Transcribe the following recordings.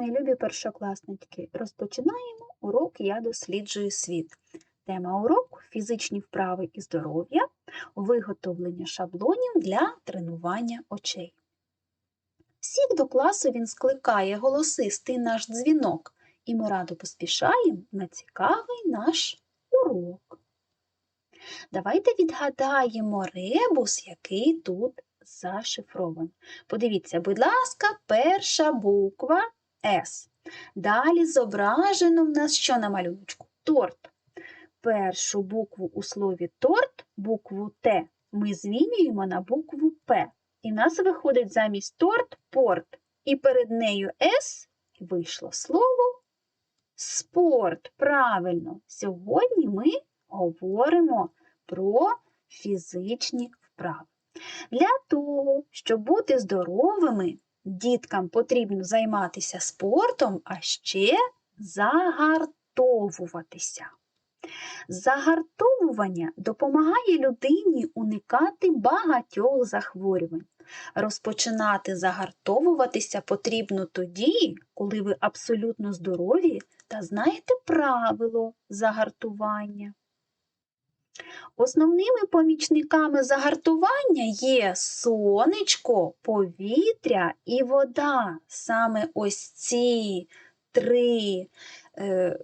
мої любі першокласнички, розпочинаємо урок Я досліджую світ. Тема уроку фізичні вправи і здоров'я, виготовлення шаблонів для тренування очей. Всіх до класу він скликає голосистий наш дзвінок, і ми радо поспішаємо на цікавий наш урок. Давайте відгадаємо ребус, який тут зашифрований. Подивіться, будь ласка, перша буква С. Далі зображено в нас що на малюночку? Торт. Першу букву у слові торт, букву Т, ми змінюємо на букву П. І в нас виходить замість торт порт. І перед нею С вийшло слово спорт. Правильно, сьогодні ми говоримо про фізичні вправи. Для того, щоб бути здоровими, діткам потрібно займатися спортом, а ще загартовуватися. Загартовування допомагає людині уникати багатьох захворювань. Розпочинати загартовуватися потрібно тоді, коли ви абсолютно здорові та знаєте правило загартування. Основними помічниками загартування є сонечко, повітря і вода. Саме ось ці три е,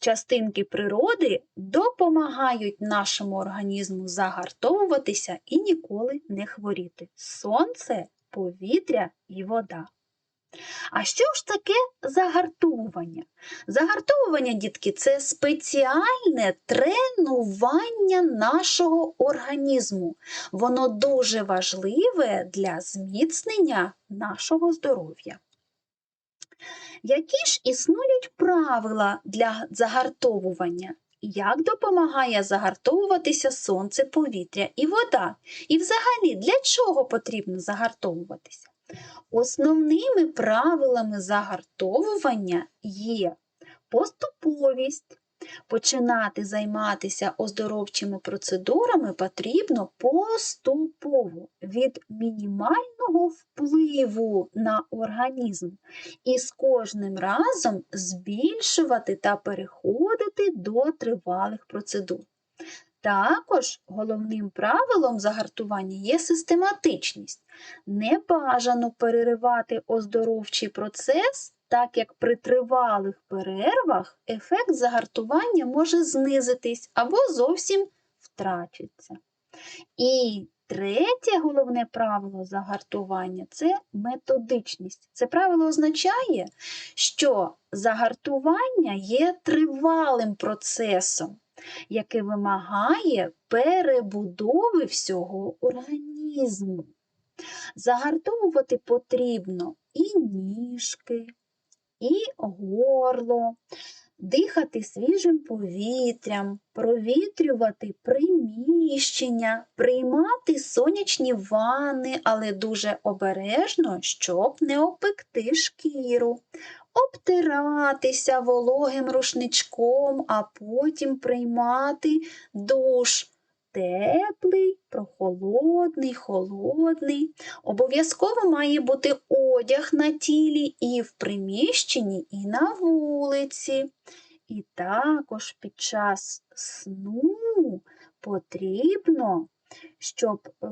частинки природи допомагають нашому організму загартовуватися і ніколи не хворіти. Сонце, повітря і вода. А що ж таке загартовування? Загартовування, дітки, це спеціальне тренування нашого організму. Воно дуже важливе для зміцнення нашого здоров'я. Які ж існують правила для загартовування? Як допомагає загартовуватися сонце, повітря і вода? І взагалі для чого потрібно загартовуватися? Основними правилами загартовування є поступовість. Починати займатися оздоровчими процедурами потрібно поступово від мінімального впливу на організм і з кожним разом збільшувати та переходити до тривалих процедур. Також головним правилом загартування є систематичність. Не бажано переривати оздоровчий процес, так як при тривалих перервах ефект загартування може знизитись або зовсім втрачиться. І третє головне правило загартування це методичність. Це правило означає, що загартування є тривалим процесом яке вимагає перебудови всього організму. Загартовувати потрібно і ніжки, і горло, дихати свіжим повітрям, провітрювати приміщення, приймати сонячні ванни, але дуже обережно, щоб не опекти шкіру, обтиратися вологим рушничком, а потім приймати душ. Теплий, прохолодний, холодний. Обов'язково має бути одяг на тілі і в приміщенні, і на вулиці. І також під час сну потрібно, щоб е,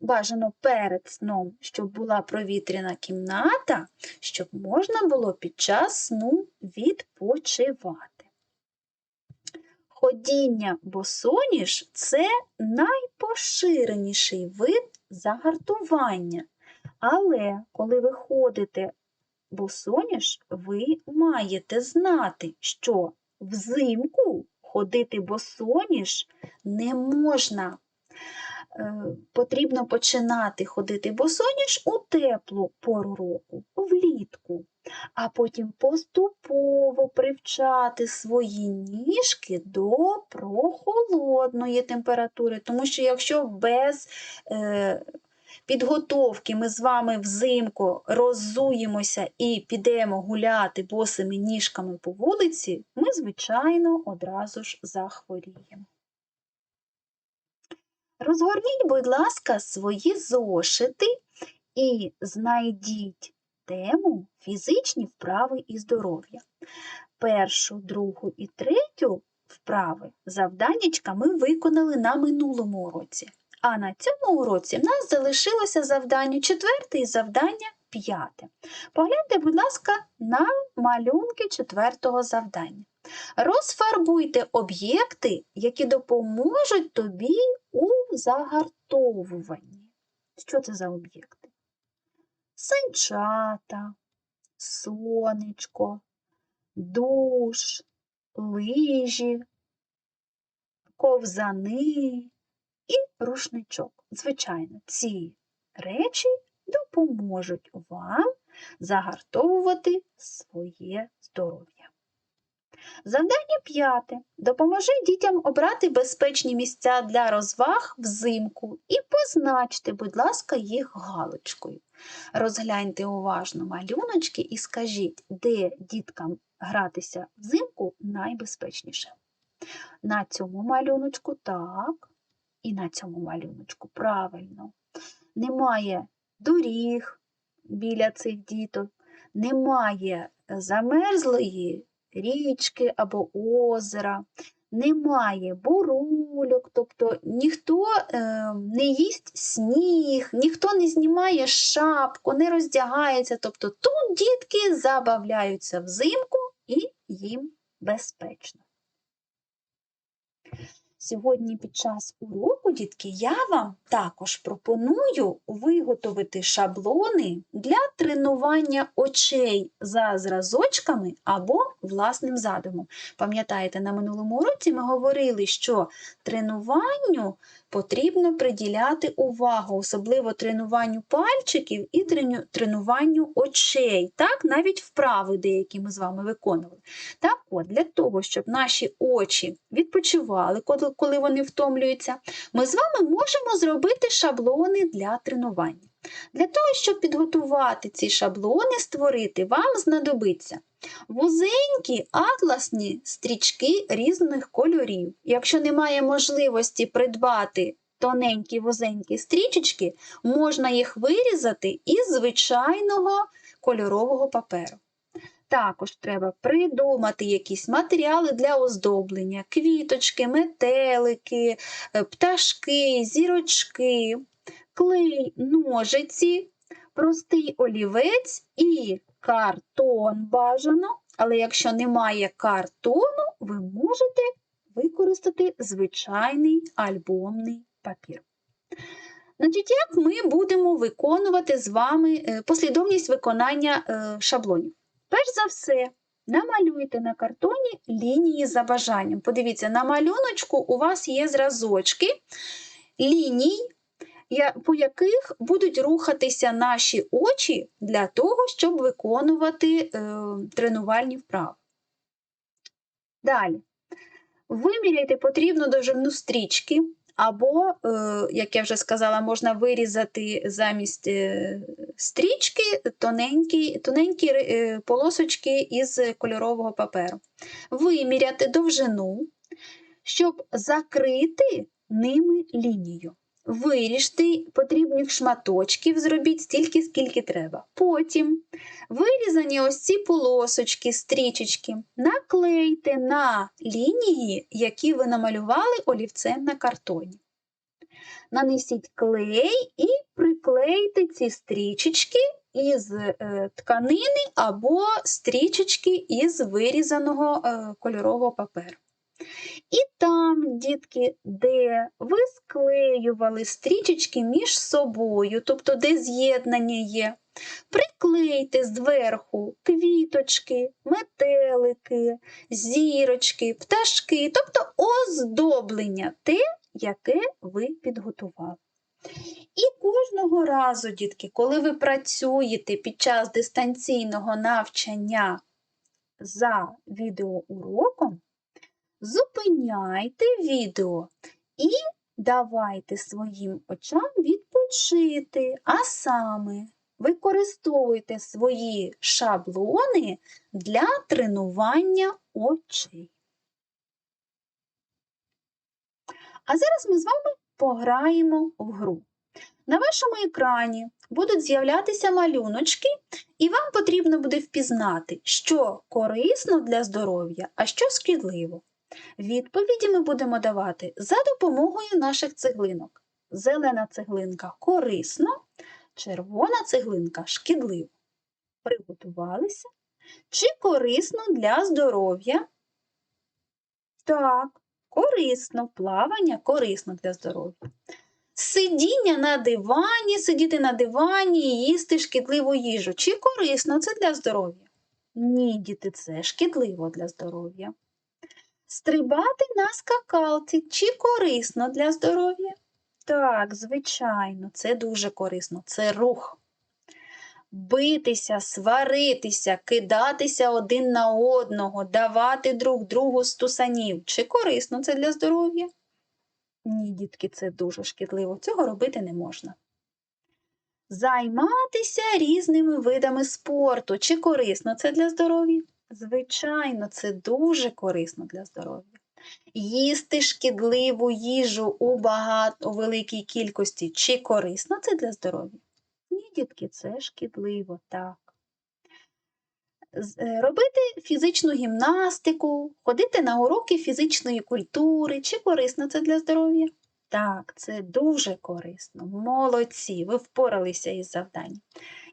бажано перед сном, щоб була провітряна кімната, щоб можна було під час сну відпочивати. Ходіння босоніж це найпоширеніший вид загартування. Але коли ви ходите босоніж, ви маєте знати, що взимку ходити босоніж не можна. Е, потрібно починати ходити босоніж у теплу пору року, влітку, а потім поступово привчати свої ніжки до прохолодної температури. Тому що якщо без е, підготовки ми з вами взимку роззуємося і підемо гуляти босими ніжками по вулиці, ми, звичайно, одразу ж захворіємо. Розгорніть, будь ласка, свої зошити і знайдіть тему фізичні вправи і здоров'я. Першу, другу і третю вправи завданнячка ми виконали на минулому уроці. А на цьому уроці в нас залишилося завдання четверте і завдання п'яте. Погляньте, будь ласка, на малюнки четвертого завдання. Розфарбуйте об'єкти, які допоможуть тобі у загартовуванні. Що це за об'єкти? Санчата, сонечко, душ, лижі, ковзани і рушничок. Звичайно, ці речі допоможуть вам загартовувати своє здоров'я. Завдання п'яте. Допоможи дітям обрати безпечні місця для розваг взимку і позначте, будь ласка, їх галочкою. Розгляньте уважно малюночки і скажіть, де діткам гратися взимку найбезпечніше. На цьому малюночку так, і на цьому малюночку правильно. Немає доріг біля цих діток, немає замерзлої річки або озера, немає бурульок, тобто ніхто е, не їсть сніг, ніхто не знімає шапку, не роздягається. Тобто тут дітки забавляються взимку і їм безпечно. Сьогодні під час уроку, дітки, я вам також пропоную виготовити шаблони для тренування очей за зразочками або власним задумом. Пам'ятаєте, на минулому уроці ми говорили, що тренуванню потрібно приділяти увагу, особливо тренуванню пальчиків і тренуванню очей. Так, навіть вправи деякі ми з вами виконували. Так от, для того, щоб наші очі відпочивали, коли вони втомлюються, ми з вами можемо зробити шаблони для тренування. Для того, щоб підготувати ці шаблони, створити, вам знадобиться вузенькі атласні стрічки різних кольорів. Якщо немає можливості придбати тоненькі вузенькі стрічечки, можна їх вирізати із звичайного кольорового паперу. Також треба придумати якісь матеріали для оздоблення, квіточки, метелики, е, пташки, зірочки, клей, ножиці, простий олівець і картон бажано. Але якщо немає картону, ви можете використати звичайний альбомний папір. Значить, Як ми будемо виконувати з вами е, послідовність виконання е, шаблонів? Перш за все, намалюйте на картоні лінії за бажанням. Подивіться, на малюночку у вас є зразочки ліній, по яких будуть рухатися наші очі для того, щоб виконувати е, тренувальні вправи. Далі. Виміряйте потрібну довжину стрічки, або, е, як я вже сказала, можна вирізати замість е, стрічки тоненькі тоненькі полосочки із кольорового паперу. Виміряти довжину, щоб закрити ними лінію. Виріжте потрібних шматочків, зробіть стільки, скільки треба. Потім вирізані ось ці полосочки, стрічечки, наклейте на лінії, які ви намалювали олівцем на картоні. Нанесіть клей і приклейте ці стрічечки із е, тканини або стрічечки із вирізаного е, кольорового паперу. І там, дітки, де ви склеювали стрічечки між собою, тобто де з'єднання є, приклейте зверху квіточки, метелики, зірочки, пташки, тобто оздоблення те, яке ви підготували. І кожного разу, дітки, коли ви працюєте під час дистанційного навчання за відеоуроком, Зупиняйте відео і давайте своїм очам відпочити, а саме використовуйте свої шаблони для тренування очей. А зараз ми з вами пограємо в гру. На вашому екрані будуть з'являтися малюночки, І вам потрібно буде впізнати, що корисно для здоров'я, а що шкідливо. Відповіді ми будемо давати за допомогою наших цеглинок. Зелена цеглинка корисно, червона цеглинка шкідливо. Приготувалися? Чи корисно для здоров'я? Так, корисно, плавання корисно для здоров'я. Сидіння на дивані, сидіти на дивані і їсти шкідливу їжу. Чи корисно це для здоров'я? Ні, діти, це шкідливо для здоров'я. Стрибати на скакалці чи корисно для здоров'я? Так, звичайно, це дуже корисно, це рух. Битися, сваритися, кидатися один на одного, давати друг другу стусанів. Чи корисно це для здоров'я? Ні, дітки, це дуже шкідливо. Цього робити не можна. Займатися різними видами спорту. Чи корисно це для здоров'я? Звичайно, це дуже корисно для здоров'я. Їсти шкідливу їжу у багато у великій кількості. Чи корисно це для здоров'я? Ні, дітки, це шкідливо, так. Е, Робити фізичну гімнастику, ходити на уроки фізичної культури. Чи корисно це для здоров'я? Так, це дуже корисно. Молодці, ви впоралися із завданням.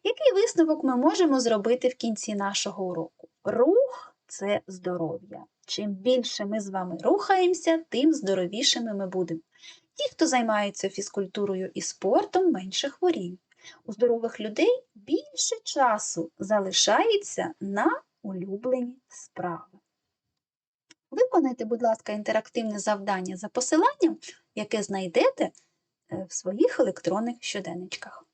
Який висновок ми можемо зробити в кінці нашого уроку? Рух це здоров'я. Чим більше ми з вами рухаємося, тим здоровішими ми будемо. Ті, хто займаються фізкультурою і спортом, менше хворіють. У здорових людей більше часу залишається на улюблені справи. Виконайте, будь ласка, інтерактивне завдання за посиланням, яке знайдете е, в своїх електронних щоденничках.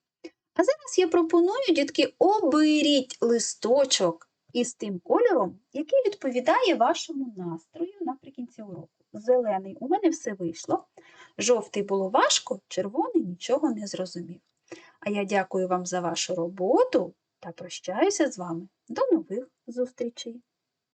А зараз я пропоную, дітки, оберіть листочок із тим кольором, який відповідає вашому настрою наприкінці уроку. Зелений у мене все вийшло, жовтий було важко, червоний нічого не зрозумів. А я дякую вам за вашу роботу та прощаюся з вами. До нових зустрічей!